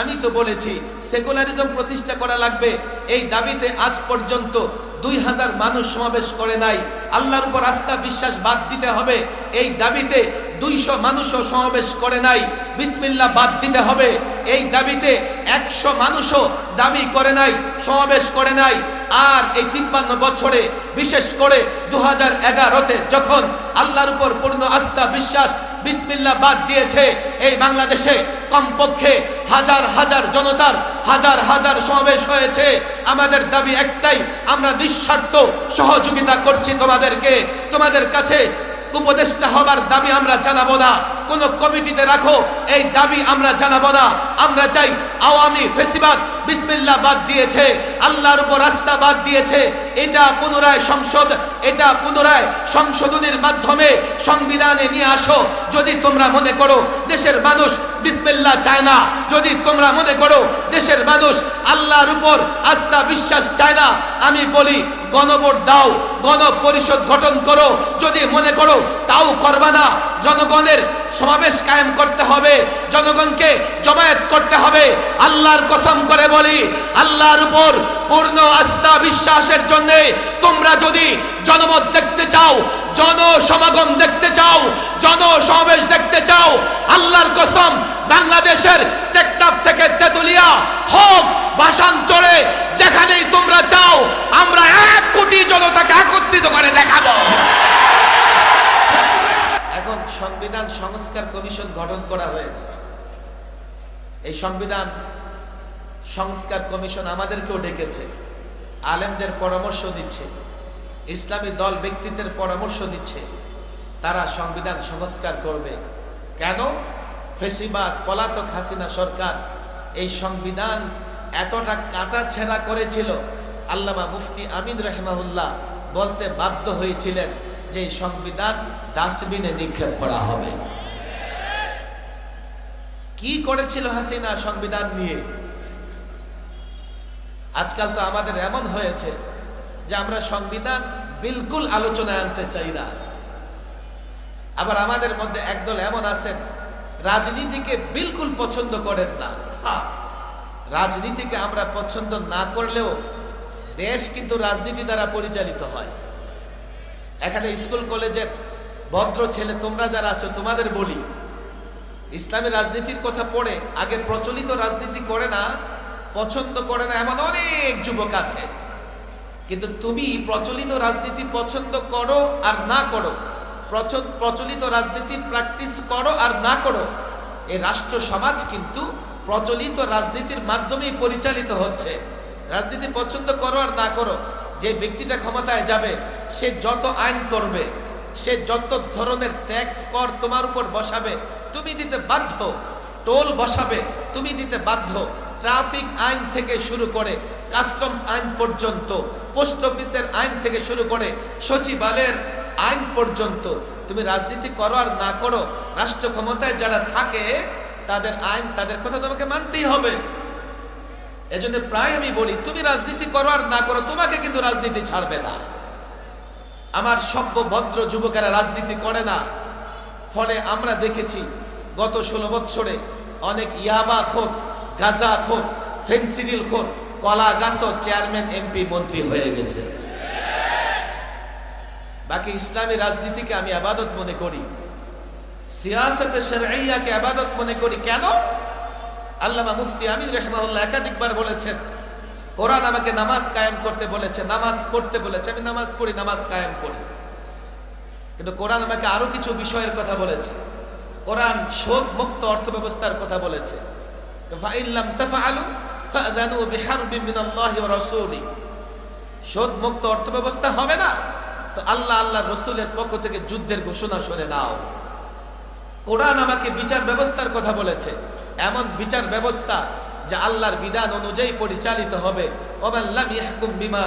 আমি তো বলেছি সেকুলারিজম প্রতিষ্ঠা করা লাগবে। এই দাবিতে আজ পর্যন্ত দুই হাজার মানুষ সমাবেশ করে নাই। আল্লাহর উপর আস্থা, বিশ্বাস বাদ দিতে হবে। এই দাবিতে দুইশো মানুষও সমাবেশ করে নাই। বিসমিল্লা বাদ দিতে হবে। এই দাবিতে একশো মানুষও দাবি করে নাই, সমাবেশ করে নাই। আর এই তিপ্পান্ন বছরে, বিশেষ করে দু হাজার এগারোতে যখন আল্লাহর উপর পূর্ণ আস্থা, বিশ্বাস, বিসমিল্লা বাদ দিয়েছে, এই বাংলাদেশে কমপক্ষে হাজার হাজার জনতার হাজার হাজার সমাবেশ হয়েছে। আমাদের দাবি একটাই, আমরা নিঃস্বার্থ সহযোগিতা করছি তোমাদেরকে। তোমাদের কাছে উপদেষ্টা হবার দাবি আমরা জানাব না। কোন কমিটিতে রাখো, এই দাবি আমরা জানাব না। আমরা চাই আওয়ামী ফেসিবাদ বিসমিল্লা বাদ দিয়েছে, আল্লাহর উপর রাস্তা বাদ দিয়েছে। এটা পুনরায় সংসদ, এটা পুনরায় সংশোধনের মাধ্যমে সংবিধানে নিয়ে আসো। যদি তোমরা মনে করো দেশের মানুষ বিসমিল্লা চায় না, যদি তোমরা মনে করো দেশের মানুষ আল্লাহর উপর আস্থা বিশ্বাস চায় না, আমি বলি গণভোট দাও গণ পরিষদ গঠন করো। যদি মনে করো তাও করবা না, জনগণের সমাবেশ কায়েম করতে হবে, জনগণকে জমায়েত করতে হবে। আল্লাহর কসম করে বলি, আল্লাহর উপর পূর্ণ আস্থা বিশ্বাসের জন্য তোমরা যদি জনমত দেখতে চাও, জনসমাগম দেখতে চাও, জনসমাবেশ দেখতে চাও, আল্লাহর কসম বাংলাদেশের টেকটাপ থেকে তেতুলিয়া, হোক ভাষাঞ্চলে যেখানেই তোমরা চাও আমরা এক কোটি জনতাকে একত্রিত করে দেখাবো। এখন সংবিধান সংস্কার কমিশন গঠন করা হয়েছে। এই সংবিধান সংস্কার কমিশন আমাদেরকেও ডেকেছে, আলেমদের পরামর্শ দিচ্ছে, ইসলামী দল ব্যক্তিত্বের পরামর্শ দিচ্ছে, তারা সংবিধান সংস্কার করবে। কেন? ফেসিবাদ, পলাতক হাসিনা সরকার এই সংবিধান এতটা কাটা ছেঁড়া করেছিল। আল্লামা মুফতি আমিন রহমাহুল্লাহ বলতে বাধ্য হয়েছিলেন যে সংবিধান ডাস্টবিনে নিক্ষেপ করা হবে। কি করেছিল হাসিনা সংবিধান নিয়ে? আজকাল তো আমাদের এমন হয়েছে যে আমরা সংবিধান বিলকুল আলোচনায় আনতে চাই না। আবার আমাদের মধ্যে একদল এমন আছেন, রাজনীতিকে বিলকুল পছন্দ করেন না। রাজনীতিকে আমরা পছন্দ না করলেও দেশ কিন্তু রাজনীতি দ্বারা পরিচালিত হয়। এখানে স্কুল কলেজের ভদ্র ছেলে, তোমরা যারা আছো, তোমাদের বলি ইসলামী রাজনীতির কথা পড়ে, আগে প্রচলিত রাজনীতি করে না, পছন্দ করে না, এমন অনেক যুবক আছে। কিন্তু তুমি প্রচলিত রাজনীতি পছন্দ করো আর না করো প্রচ- প্রচলিত রাজনীতি প্র্যাকটিস করো আর না করো এই রাষ্ট্র সমাজ কিন্তু প্রচলিত রাজনীতির মাধ্যমেই পরিচালিত হচ্ছে। রাজনীতি পছন্দ করো আর না করো, যে ব্যক্তিটা ক্ষমতায় যাবে সে যত আইন করবে, সে যত ধরনের ট্যাক্স কর তোমার উপর বসাবে, তুমি দিতে বাধ্য। টোল বসাবে, তুমি দিতে বাধ্য। ট্রাফিক আইন থেকে শুরু করে কাস্টমস আইন পর্যন্ত পোস্ট অফিসের আইন থেকে শুরু করে সচিবালয়ের আইন পর্যন্ত, তুমি রাজনীতি করো আর না করো, রাষ্ট্র ক্ষমতায় যারা থাকে, তাদের আইন, তাদের কথা তোমাকে মানতেই হবে। এজন্য প্রায় আমি বলি, তুমি রাজনীতি করো আর না করো, তোমাকে কিন্তু রাজনীতি ছাড়বে না। আমার সভ্য ভদ্র যুবকেরা রাজনীতি করে না। ফলে আমরা দেখেছি, গত ষোলো বৎসরে অনেক ইয়াবা খোর, গাজা খোর, ফেন্সিডিল খোর, কলা গাছ চেয়ারম্যান, এমপি, মন্ত্রী হয়ে গেছে। বাকি ইসলামী রাজনীতিকে আমি আবাদত মনে করি। সিয়াসতে আবাদত মনে করি। কেন? আল্লামা মুফতি আমির রহমাউল্লাহ একাধিকবার বলেছেন কোরআন আমাকে নামাজ কায়েম করতে বলেছে, নামাজ পড়তে বলেছে, আমি নামাজ পড়ি, নামাজ কায়েম করি। কিন্তু কোরআন আমাকে আরও কিছু বিষয়ের কথা বলেছে। কোরআন শোধ মুক্ত অর্থ ব্যবস্থার কথা বলেছে শোধ মুক্ত অর্থ ব্যবস্থা হবে না? তো আল্লাহ আল্লাহ রসুলের পক্ষ থেকে যুদ্ধের ঘোষণা শুনে নাও। কোরআন আমাকে বিচার ব্যবস্থার কথা বলেছে। এমন বিচার ব্যবস্থা যা আল্লাহর বিধান অনুযায়ী পরিচালিত হবে। বিমা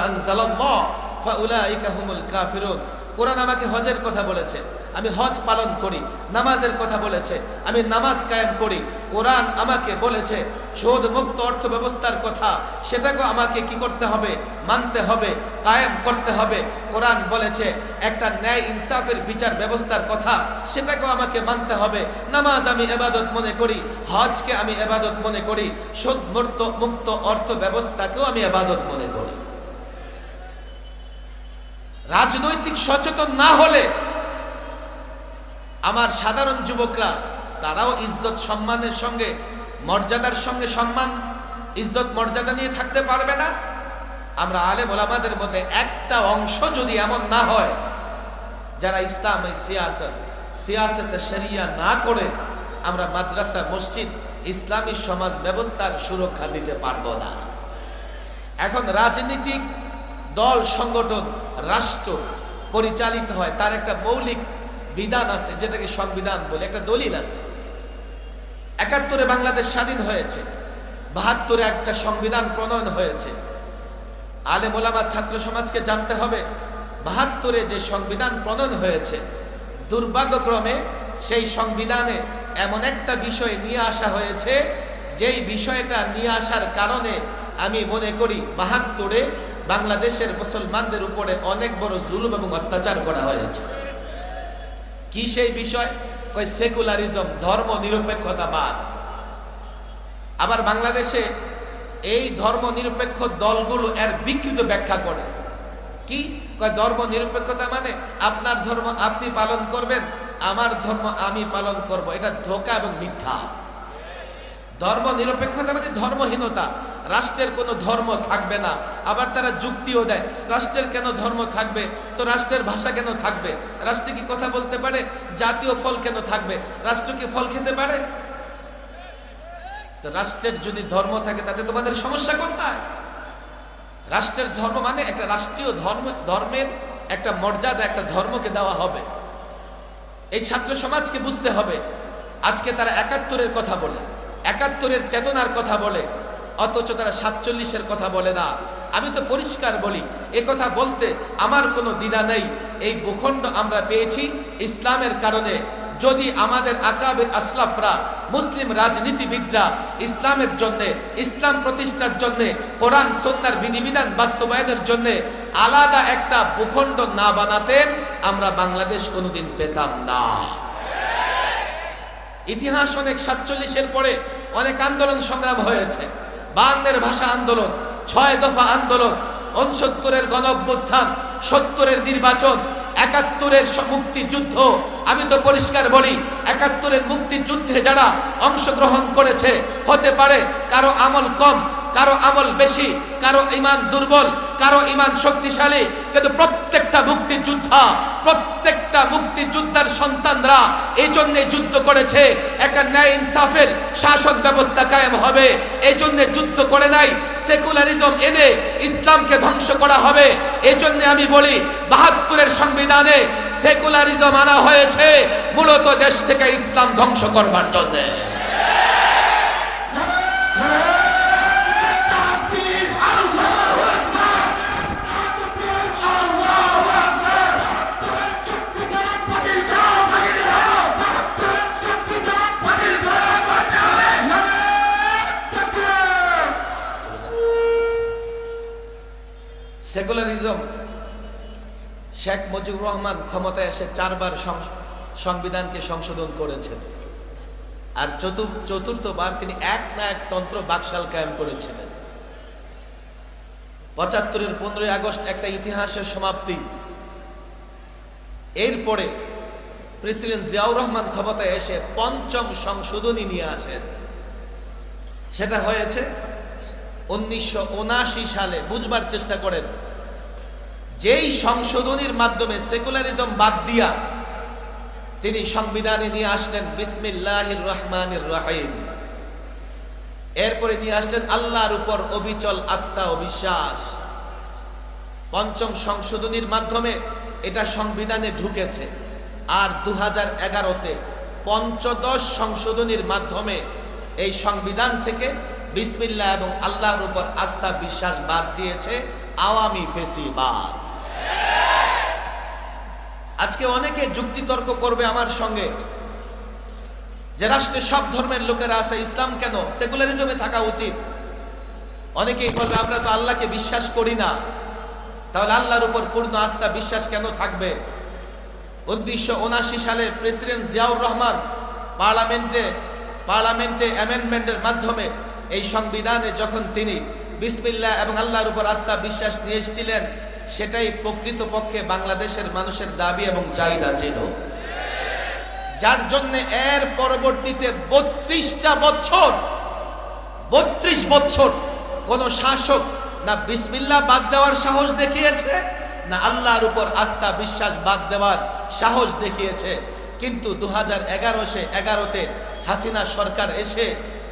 কোরআন আমাকে হজের কথা বলেছে। আমি হজ পালন করি, নামাজের কথা বলেছে, আমি নামাজ কায়েম করি। কোরআন আমাকে বলেছে সুদ মুক্ত অর্থ ব্যবস্থার কথা, সেটাকেও আমাকে কি করতে হবে? মানতে হবে, কায়েম করতে হবে। কোরআন বলেছে, একটা ন্যায় ইনসাফের বিচার ব্যবস্থার কথা, সেটাকেও আমাকে মানতে হবে। নামাজ আমি এবাদত মনে করি, হজকে আমি এবাদত মনে করি সুদ মুক্ত মুক্ত অর্থ ব্যবস্থাকেও আমি এবাদত মনে করি। রাজনৈতিক সচেতন না হলে আমার সাধারণ যুবকরা, তারাও ইজ্জত সম্মানের সঙ্গে, মর্যাদার সঙ্গে সম্মান, ইজ্জত মর্যাদা নিয়ে থাকতে পারবে না। আমরা আলেম ওলামাদের মধ্যে একটা অংশ যদি এমন না হয়, যারা ইসলাম, এই সিয়াসত, সিয়াসতে শরিয়া না করে, আমরা মাদ্রাসা, মসজিদ, ইসলামী সমাজ ব্যবস্থার সুরক্ষা দিতে পারব না। এখন রাজনীতিক দল, সংগঠন, রাষ্ট্র পরিচালিত হয়, তার একটা মৌলিক বিধান আছে, যেটাকে সংবিধান বলে, একটা দলিল আছে। একাত্তরে বাংলাদেশ স্বাধীন হয়েছে, বাহাত্তরে একটা সংবিধান প্রণয়ন হয়েছে। আলে মোলামা ছাত্র সমাজকে জানতে হবে, বাহাত্তরে যে সংবিধান প্রণয়ন হয়েছে, দুর্ভাগ্যক্রমে সেই সংবিধানে এমন একটা বিষয় নিয়ে আসা হয়েছে, যেই বিষয়টা নিয়ে আসার কারণে আমি মনে করি বাহাত্তরে বাংলাদেশের মুসলমানদের উপরে অনেক বড় জুলুম এবং অত্যাচার করা হয়েছে। কি সেই বিষয়? কয় সেকুলারিজম ধর্ম নিরপেক্ষতাবাদ আবার বাংলাদেশে এই ধর্ম নিরপেক্ষ দলগুলো এর বিকৃত ব্যাখ্যা করে। কি? কয় ধর্ম নিরপেক্ষতা মানে আপনার ধর্ম আপনি পালন করবেন, আমার ধর্ম আমি পালন করব। এটা ধোকা এবং মিথ্যা। ধর্ম নিরপেক্ষতা মানে ধর্মহীনতা। রাষ্ট্রের কোনো ধর্ম থাকবে না। আবার তারা যুক্তিও দেয়, রাষ্ট্রের কেন ধর্ম থাকবে? তো রাষ্ট্রের ভাষা কেন থাকবে? রাষ্ট্রে কি কথা বলতে পারে? জাতীয় ফল কেন থাকবে? রাষ্ট্র কি ফল খেতে পারে? তো রাষ্ট্রের যদি ধর্ম থাকে, তাতে তোমাদের সমস্যা কোথায়? রাষ্ট্রের ধর্ম মানে একটা রাষ্ট্রীয় ধর্ম, ধর্মের একটা মর্যাদা, একটা ধর্মকে দেওয়া হবে। এই ছাত্র সমাজকে বুঝতে হবে। আজকে তারা একাত্তরের কথা বলে, একাত্তরের চেতনার কথা বলে। অথচ তারা সাতচল্লিশের কথা বলে না। আমি তো পরিষ্কার বলি, এ কথা বলতে আমার কোনো দ্বিধা নেই। এই ভূখণ্ড আমরা পেয়েছি ইসলামের কারণে। যদি আমাদের আকাবের আসলাফরা, মুসলিম রাজনীতিবিদরা ইসলামের জন্যে, ইসলাম প্রতিষ্ঠার জন্যে, কোরআন সন্ন্যার বিধিবিধান বাস্তবায়নের জন্যে আলাদা একটা ভূখণ্ড না বানাতেন, আমরা বাংলাদেশ কোনোদিন পেতাম না। ইতিহাস অনেক সাতচল্লিশের পরে অনেক আন্দোলন সংগ্রাম হয়েছে। বান্নের ভাষা আন্দোলন, ছয় দফা আন্দোলন উনসত্তরের গণ অভ্যুত্থান সত্তরের নির্বাচন, একাত্তরের মুক্তিযুদ্ধ। আমি তো পরিষ্কার বলি, একাত্তরের মুক্তিযুদ্ধে যারা অংশগ্রহণ করেছে, হতে পারে কারও আমল কম, কারও আমল বেশি, কারও ইমান দুর্বল, কারও ইমান শক্তিশালী, কিন্তু প্রত্যেকটা মুক্তিযোদ্ধা প্রত্যেকটা মুক্তিযোদ্ধার সন্তানরা এই জন্য যুদ্ধ করেছে। একটা ন্যায় ইনসাফের শাসক ব্যবস্থা কায়েম হবে। এই জন্য যুদ্ধ করে নাই, সেকুলারিজম এনে ইসলামকে ধ্বংস করা হবে। এই জন্য আমি বলি, বাহাত্তরের সংবিধানে সেকুলারিজম আনা হয়েছে। মূলত দেশ থেকে ইসলাম ধ্বংস করবার জন্যে। সেকুলারিজম। শেখ মুজিবুর রহমান ক্ষমতায় এসে চারবার সংবিধানকে সংশোধন করেছেন। আর চতুর্থ চতুর্থবার তিনি এক না এক তন্ত্র বাকশাল কায়েম করেছিলেন। পঁচাত্তরের পনেরোই আগস্ট একটা ইতিহাসের সমাপ্তি। এরপরে প্রেসিডেন্ট জিয়াউর রহমান ক্ষমতায় এসে পঞ্চম সংশোধনী নিয়ে আসেন। সেটা হয়েছে উনিশশো সালে বুঝবার চেষ্টা করেন, যেই সংশোধনীর মাধ্যমে সেকুলারিজম বাদ দিয়া তিনি সংবিধানে নিয়ে আসলেন, বিসমিল্লাহির রহমানির রহিম। এরপরে নিয়ে আসলেন আল্লাহর উপর অবিচল আস্থা ও বিশ্বাস। পঞ্চম সংশোধনীর মাধ্যমে এটা সংবিধানে ঢুকেছে। আর দু হাজার এগারোতে পঞ্চদশ সংশোধনীর মাধ্যমে এই সংবিধান থেকে বিসমিল্লাহ এবং আল্লাহর উপর আস্থা বিশ্বাস বাদ দিয়েছে আওয়ামী ফেসিবাদ। আজকে অনেকে যুক্তিতর্ক করবে আমার সঙ্গে যে রাষ্ট্রে সব ধর্মের লোকেরা আছে, ইসলাম কেন? সেকুলারিজমে থাকা উচিত। অনেকেই বলবে, আমরা তো আল্লাহকে বিশ্বাস করি না। তাহলে আল্লাহর উপর পূর্ণ আস্থা বিশ্বাস কেন থাকবে? উনিশশো উনাশি সালে প্রেসিডেন্ট জিয়াউর রহমান পার্লামেন্টে পার্লামেন্টে অ্যামেন্ডমেন্টের মাধ্যমে এই সংবিধানে যখন তিনি বিসমিল্লা এবং আল্লাহর উপর আস্থা বিশ্বাস নিয়ে এসেছিলেন, সেটাই প্রকৃতপক্ষে বাংলাদেশের মানুষের দাবি এবং চাহিদা ছিল। যার জন্য এর পরবর্তীতে বত্রিশটা বছর, বত্রিশ বছর কোন শাসক না বিসমিল্লা বাদ দেওয়ার সাহস দেখিয়েছে, না আল্লাহর উপর আস্থা বিশ্বাস বাদ দেওয়ার সাহস দেখিয়েছে। কিন্তু দু হাজার এগারো সে এগারোতে হাসিনা সরকার এসে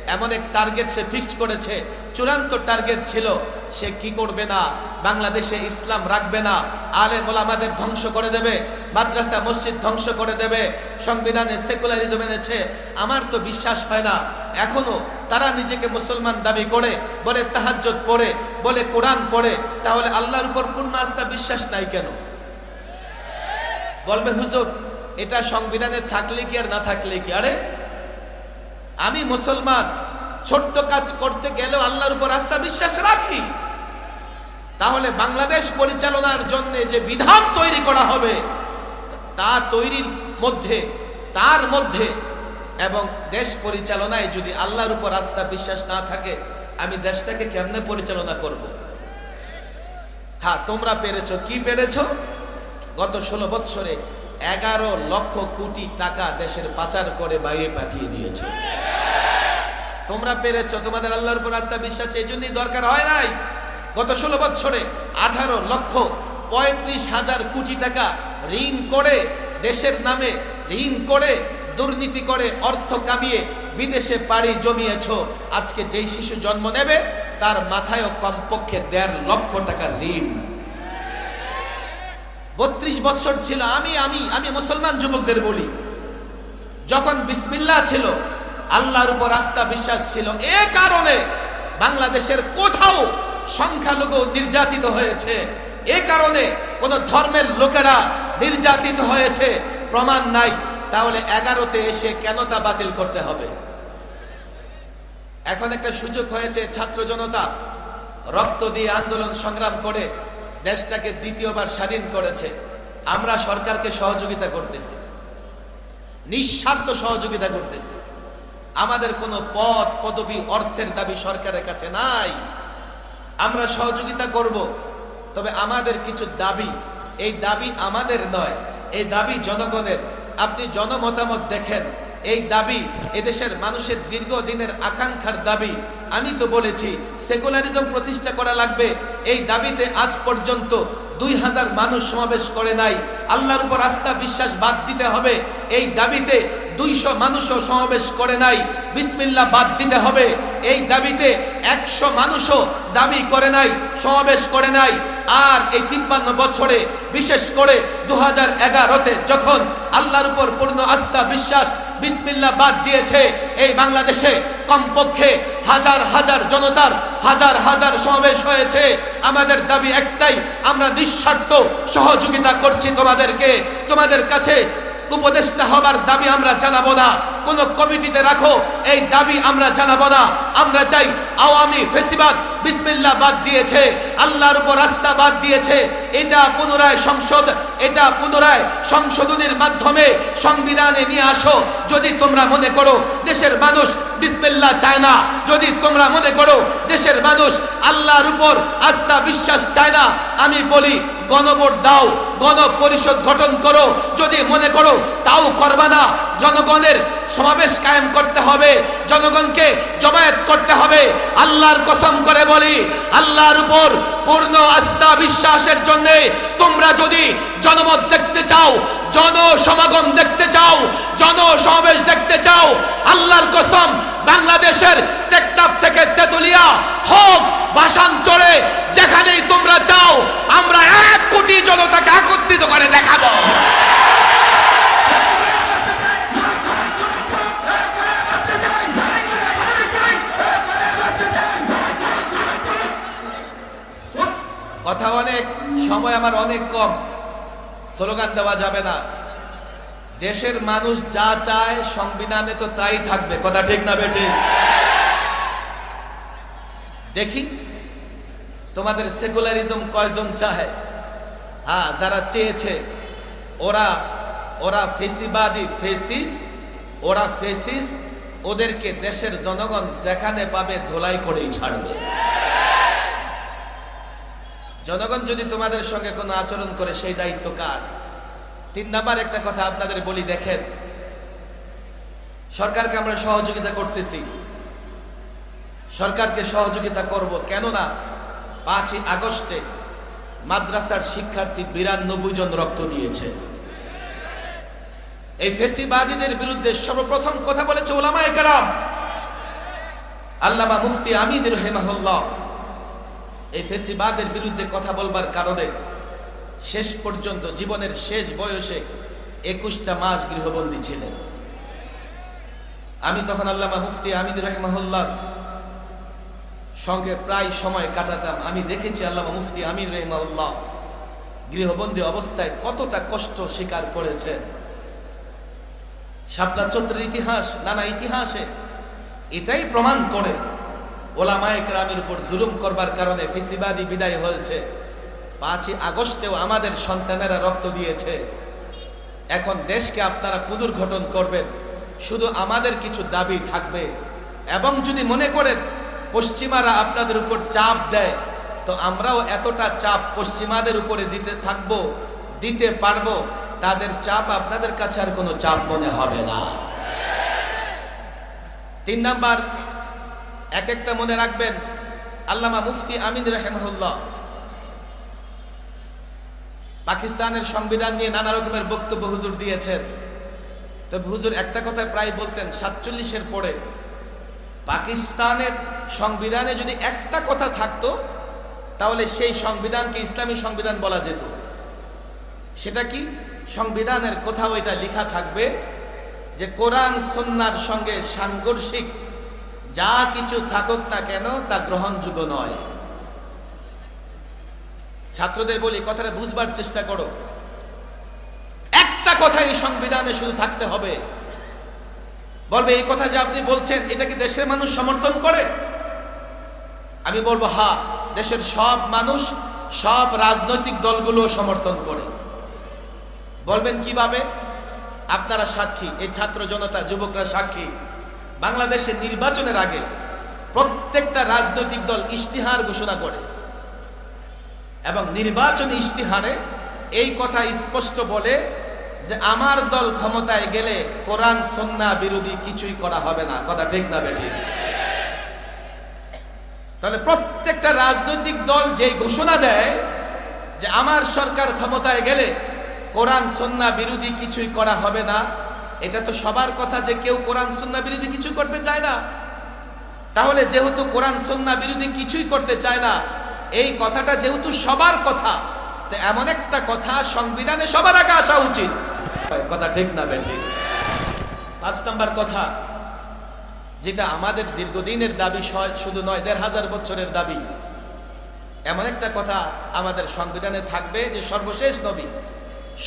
এমন এক টার্গেট সে ফিক্সড করেছে। চূড়ান্ত টার্গেট ছিল, সে কি করবে না? বাংলাদেশে ইসলাম রাখবে না। আলে মোলামাদের ধ্বংস করে দেবে, মাদ্রাসা, মসজিদ ধ্বংস করে দেবে। সংবিধানে সেকুলারিজম এনেছে। আমার তো বিশ্বাস হয় না। এখনও তারা নিজেকে মুসলমান দাবি করে, বলে তাহাজ্জত পড়ে, বলে কোরআন পড়ে। তাহলে আল্লাহর উপর পূর্ণ আস্থা বিশ্বাস নাই কেন? বলবে, হুজুর, এটা সংবিধানে থাকলে কি আর না থাকলে কি? আরে আমি মুসলমান, ছোট্ট কাজ করতে গেলেও আল্লাহর উপর আস্থা বিশ্বাস রাখি। তাহলে বাংলাদেশ পরিচালনার জন্য যে বিধান তৈরি করা হবে, তা তৈরির মধ্যে, তার মধ্যে, এবং দেশ পরিচালনায় যদি আল্লাহর উপর আস্থা বিশ্বাস না থাকে, আমি দেশটাকে কেমনে পরিচালনা করব? হ্যাঁ তোমরা পেরেছ। কি পেরেছ? গত ষোলো বৎসরে এগারো লক্ষ কোটি টাকা দেশের পাচার করে বাইরে পাঠিয়ে দিয়েছ। তোমরা পেরেছ, তোমাদের আল্লাহর উপর আস্থা বিশ্বাস, এই জন্যই দরকার হয় নাই। গত ষোলো বছরে আঠারো লক্ষ পঁয়ত্রিশ হাজার কোটি টাকা ঋণ করে, দেশের নামে ঋণ করে, দুর্নীতি করে, অর্থ কামিয়ে বিদেশে পাড়ি জমিয়েছ। আজকে যেই শিশু জন্ম নেবে, তার মাথায়ও কমপক্ষে দেড় লক্ষ টাকার ঋণ। বত্রিশ বছর ছিল, আমি আমি আমি মুসলমান যুবকদের বলি। যখন বিসমিল্লা ছিল, আল্লাহর উপর আস্থা বিশ্বাস ছিল, এ কারণে বাংলাদেশের কোথাও সংখ্যালঘু নির্যাতিত হয়েছে। এ কারণে কোন ধর্মের লোকেরা নির্যাতিত হয়েছে, প্রমাণ নাই। তাহলে এগারোতে এসে কেন তা বাতিল করতে হবে? এখন একটা সুযোগ হয়েছে, ছাত্র জনতা, রক্ত দিয়ে আন্দোলন সংগ্রাম করে দেশটাকে দ্বিতীয়বার স্বাধীন করেছে। আমরা সরকারকে সহযোগিতা করতেছি। নিঃস্বার্থ সহযোগিতা করতেছি। আমাদের কোনো পদ পদবি, অর্থের দাবি সরকারের কাছে নাই। আমরা সহযোগিতা করব, তবে আমাদের কিছু দাবি। এই দাবি আমাদের নয়, এই দাবি জনগণের। আপনি জনমতামত দেখেন, এই দাবি এদেশের মানুষের দীর্ঘদিনের আকাঙ্ক্ষার দাবি। আমি তো বলেছি সেকুলারিজম প্রতিষ্ঠা করা লাগবে। এই দাবিতে আজ পর্যন্ত দুই হাজার মানুষ সমাবেশ করে নাই। আল্লাহর উপর আস্থা, বিশ্বাস বাদ দিতে হবে। এই দাবিতে দুইশো মানুষও সমাবেশ করে নাই। বিসমিল্লা বাদ দিতে হবে। এই দাবিতে একশো মানুষও দাবি করে নাই, সমাবেশ করে নাই। আর এই তিপ্পান্ন বছরে, বিশেষ করে দু হাজার এগারোতে যখন আল্লাহর উপর পূর্ণ আস্থা, বিশ্বাস বিসমিল্লা বাদ দিয়েছে, এই বাংলাদেশে কমপক্ষে হাজার হাজার জনতার হাজার হাজার সমাবেশ হয়েছে। আমাদের দাবি একটাই, আমরা নিঃস্বার্থ সহযোগিতা করছি তোমাদেরকে। তোমাদের কাছে উপদেষ্টা হবার দাবি আমরা জানাব না। কোন কমিটিতে রাখো, এই দাবি আমরা জানাব না। আমরা চাই আওয়ামী ফেসিবাদ বিসমিল্লা বাদ দিয়েছে, আল্লাহর উপর রাস্তা বাদ দিয়েছে। এটা পুনরায় সংসদ, এটা পুনরায় সংশোধনের মাধ্যমে সংবিধানে নিয়ে আসো। যদি তোমরা মনে করো দেশের মানুষ বিসমিল্লা চায় না, যদি তোমরা মনে করো দেশের মানুষ আল্লাহর উপর আস্থা বিশ্বাস চায় না, আমি বলি গণভোট দাও গণ পরিষদ গঠন করো, যদি মনে করো তাও করবা না, জনগণের সমাবেশ কায়েম করতে হবে, জনগণকে জমায়েত করতে হবে। আল্লাহর কসম করে বলি, আল্লাহর উপর পূর্ণ আস্থা বিশ্বাসের জন্যে তোমরা যদি জনমত দেখতে চাও জনসমাগম দেখতে চাও, জনসমাবেশ দেখতে চাও। আল্লাহর কসম, বাংলাদেশের টেকটাপ থেকে তেতুলিয়া, হোক ভাষাঞ্চলে যেখানেই তোমরা চাও আমরা এক কোটি জনতাকে একত্রিত করে দেখাবো। কথা অনেক, সময় আমার অনেক কম। স্লোগান দেওয়া যাবে না। দেশের মানুষ যা চায় সংবিধানে তো তাই থাকবে। কথা ঠিক না বেঠি? দেখি, তোমাদের সেকুলারিজম কয়জন চায় হ্যাঁ যারা চেয়েছে, ওরা ওরা ফেসিবাদী ফেসিস্ট, ওরা ফেসিস্ট, ওদেরকে দেশের জনগণ যেখানে পাবে ধোলাই করেই ছাড়বে। জনগণ যদি তোমাদের সঙ্গে কোনো আচরণ করে, সেই দায়িত্ব কার? তিন নাম্বার একটা কথা আপনাদের বলি, দেখেন, সরকারকে আমরা সহযোগিতা করতেছি। সরকারকে সহযোগিতা করব কেননা পাঁচই আগস্টে মাদ্রাসার শিক্ষার্থী বিরানব্বই জন রক্ত দিয়েছে। এই ফেসিবাদীদের বিরুদ্ধে সর্বপ্রথম কথা বলেছে ওলামায়ে কেরাম। আল্লামা মুফতি আমিদ রহেমাহুল্লাহ। এই ফেসিবাদের বিরুদ্ধে কথা বলবার কারণে শেষ পর্যন্ত জীবনের শেষ বয়সে একুশটা মাস গৃহবন্দী ছিলেন। আমি তখন আল্লামা মুফতি আমিদ রহমাহুল্লাহ সঙ্গে প্রায় সময় কাটাতাম। আমি দেখেছি আল্লামা মুফতি আমির রহমাউল্লাহ গৃহবন্দী অবস্থায় কতটা কষ্ট স্বীকার করেছেন। শাপলা চত্রের ইতিহাস, নানা ইতিহাসে এটাই প্রমাণ করে ওলামায়ে গ্রামের উপর জুলুম করবার কারণে ফেসিবাদী বিদায় হয়েছে। পাঁচই আগস্টেও আমাদের সন্তানেরা রক্ত দিয়েছে। এখন দেশকে আপনারা পুনর্গঠন করবেন। শুধু আমাদের কিছু দাবি থাকবে। এবং যদি মনে করেন পশ্চিমারা আপনাদের উপর চাপ দেয়, তো আমরাও এতটা চাপ পশ্চিমাদের উপরে দিতে থাকব, দিতে পারব, তাদের চাপ আপনাদের কাছে আর কোনো চাপ মনে হবে না। তিন নাম্বার এক একটা মনে রাখবেন, আল্লামা মুফতি আমিন রাহেমহুল্লাহ। পাকিস্তানের সংবিধান নিয়ে নানা রকমের বক্তব্য হুজুর দিয়েছেন। তবে হুজুর একটা কথা প্রায় বলতেন, সাতচল্লিশের পরে, পাকিস্তানের সংবিধানে যদি একটা কথা থাকতো, তাহলে সেই সংবিধানকে ইসলামী সংবিধান বলা যেত। সেটা কি? সংবিধানের কোথাও এটা লেখা থাকবে যে কোরআন সন্ন্যার সঙ্গে সাংঘর্ষিক যা কিছু থাকুক না কেন, তা গ্রহণযোগ্য নয়। ছাত্রদের বলি কথাটা বুঝবার চেষ্টা করো। একটা কথা এই সংবিধানে শুধু থাকতে হবে। বলবে, এই কথা যে আপনি বলছেন, এটা কি দেশের মানুষ সমর্থন করে? আমি বলব, হা, দেশের সব মানুষ, সব রাজনৈতিক দলগুলো সমর্থন করে। বলবেন, কীভাবে? আপনারা সাক্ষী, এই ছাত্র জনতা, যুবকরা সাক্ষী। বাংলাদেশের নির্বাচনের আগে প্রত্যেকটা রাজনৈতিক দল ইশতিহার ঘোষণা করে। এবং নির্বাচন ইশতিহারে এই কথা স্পষ্ট বলে যে আমার দল ক্ষমতায় গেলে কোরআন, সন্না বিরোধী কিছুই করা হবে না। কথা ঠিক না বেটি তাহলে প্রত্যেকটা রাজনৈতিক দল যেই ঘোষণা দেয় যে আমার সরকার ক্ষমতায় গেলে কোরআন, সন্না বিরোধী কিছুই করা হবে না এটা তো সবার কথা যে কেউ কোরআন সন্না বিরোধী কিছু করতে চায় না। তাহলে যেহেতু কোরআন সন্না বিরোধী কিছুই করতে চায় না, এই কথাটা যেহেতু সবার কথা, তো এমন একটা কথা সংবিধানে সবার আগে আসা উচিত। কথা ঠিক না বেঠি? পাঁচ নম্বর কথা, যেটা আমাদের দীর্ঘদিনের দাবি শুধু নয়, দেড় হাজার বছরের দাবি। এমন একটা কথা আমাদের সংবিধানে থাকবে যে সর্বশেষ নবী,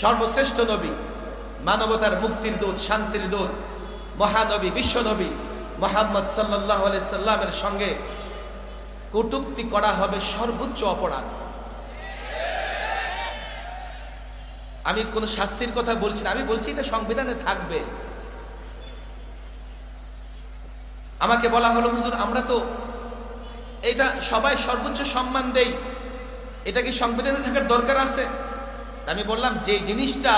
সর্বশ্রেষ্ঠ নবী মানবতার মুক্তির দূত, শান্তির দূত, মহানবী, বিশ্বনবী মোহাম্মদ সাল্লাহ সাল্লামের সঙ্গে কটুক্তি করা হবে সর্বোচ্চ অপরাধ। আমি কোন শাস্তির কথা বলছি না, আমি বলছি এটা সংবিধানে থাকবে। আমাকে বলা হলো, হুজুর, আমরা তো এটা সবাই সর্বোচ্চ সম্মান দেই। এটা কি সংবিধানে থাকার দরকার আছে? আমি বললাম, যে জিনিসটা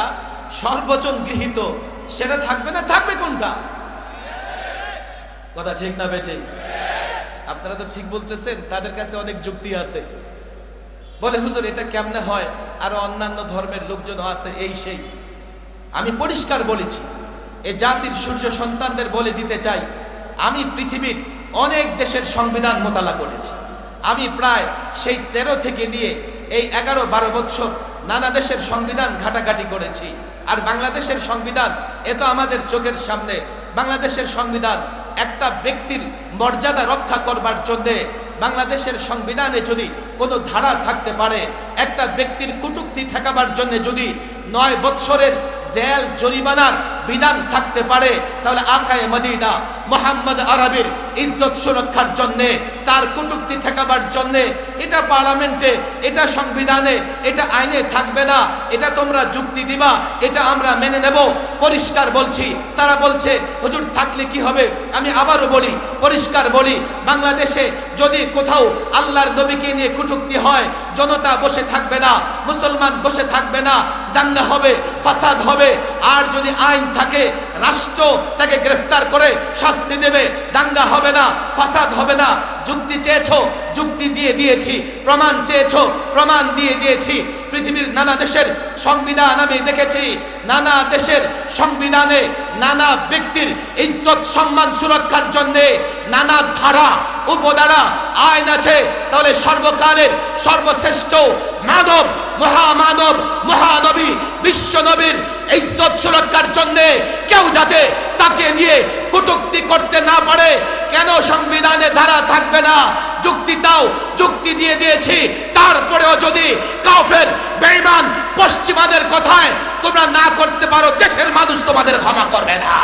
সর্বজন গৃহীত, সেটা থাকবে না, থাকবে কোনটা? কথা ঠিক না বেঠিক আপনারা তো ঠিক বলতেছেন, তাদের কাছে অনেক যুক্তি আছে। বলে, হুজুর, এটা কেমনে হয়? আরও অন্যান্য ধর্মের লোকজন আছে, এই সেই। আমি পরিষ্কার বলেছি, এ জাতির সূর্য সন্তানদের বলে দিতে চাই, আমি পৃথিবীর অনেক দেশের সংবিধান মোতালা করেছি। আমি প্রায় সেই তেরো থেকে নিয়ে এই এগারো বারো বছর নানা দেশের সংবিধান ঘাটাঘাটি করেছি। আর বাংলাদেশের সংবিধান, এ তো আমাদের চোখের সামনে। বাংলাদেশের সংবিধান, একটা ব্যক্তির মর্যাদা রক্ষা করবার জন্যে বাংলাদেশের সংবিধানে যদি কোনো ধারা থাকতে পারে, একটা ব্যক্তির কুটুক্তি ঠেকাবার জন্য যদি নয় বৎসরের জেল, জরিমানার বিধান থাকতে পারে, তাহলে আকায়ে মদিনা, মোহাম্মদ আরবির ইজ্জত সুরক্ষার জন্যে, তার কুটুক্তি ঠেকাবার জন্যে, এটা পার্লামেন্টে, এটা সংবিধানে, এটা আইনে থাকবে না, এটা তোমরা যুক্তি দিবা, এটা আমরা মেনে নেব। পরিষ্কার বলছি, তারা বলছে, হুজুর, থাকলে কি হবে? আমি আবারও বলি, পরিষ্কার বলি, বাংলাদেশে যদি কোথাও আল্লাহর নবীকে নিয়ে কুটুক্তি হয়, জনতা বসে থাকবে না, মুসলমান বসে থাকবে না, দাঙ্গা হবে, ফাসাদ হবে আর যদি আইন থাকে, রাষ্ট্র তাকে গ্রেফতার করে শাস্তি দেবে। দাঙ্গা হবে না, ফাসাদ হবে না। যুক্তি চেয়েছো, যুক্তি দিয়ে দিয়েছি, প্রমাণ চেয়েছো, প্রমাণ দিয়ে দিয়েছি। পৃথিবীর নানা দেশের সংবিধান আমি দেখেছি। নানা দেশের সংবিধানে নানা ব্যক্তির ইজ্জত, সম্মান, সুরক্ষার জন্য নানা ধারা, উপধারা, আইন আছে। তাহলে সর্বকালের সর্বশ্রেষ্ঠ মানব, মহামানব, মহানবী বিশ্ব নবীর ইজ্জত সুরক্ষার জন্য কেউ যাতে তাকে নিয়ে কটুক্তি করতে না পারে। কেন সংবিধানে ধারা থাকবে না? যুক্তি তাও যুক্তি দিয়ে দিয়েছি। তারপরেও যদি কাউফের বেঈমান, পশ্চিমাদের কথায় তোমরা না করতে পারো, দেশের মানুষ তোমাদের ক্ষমা করবে না।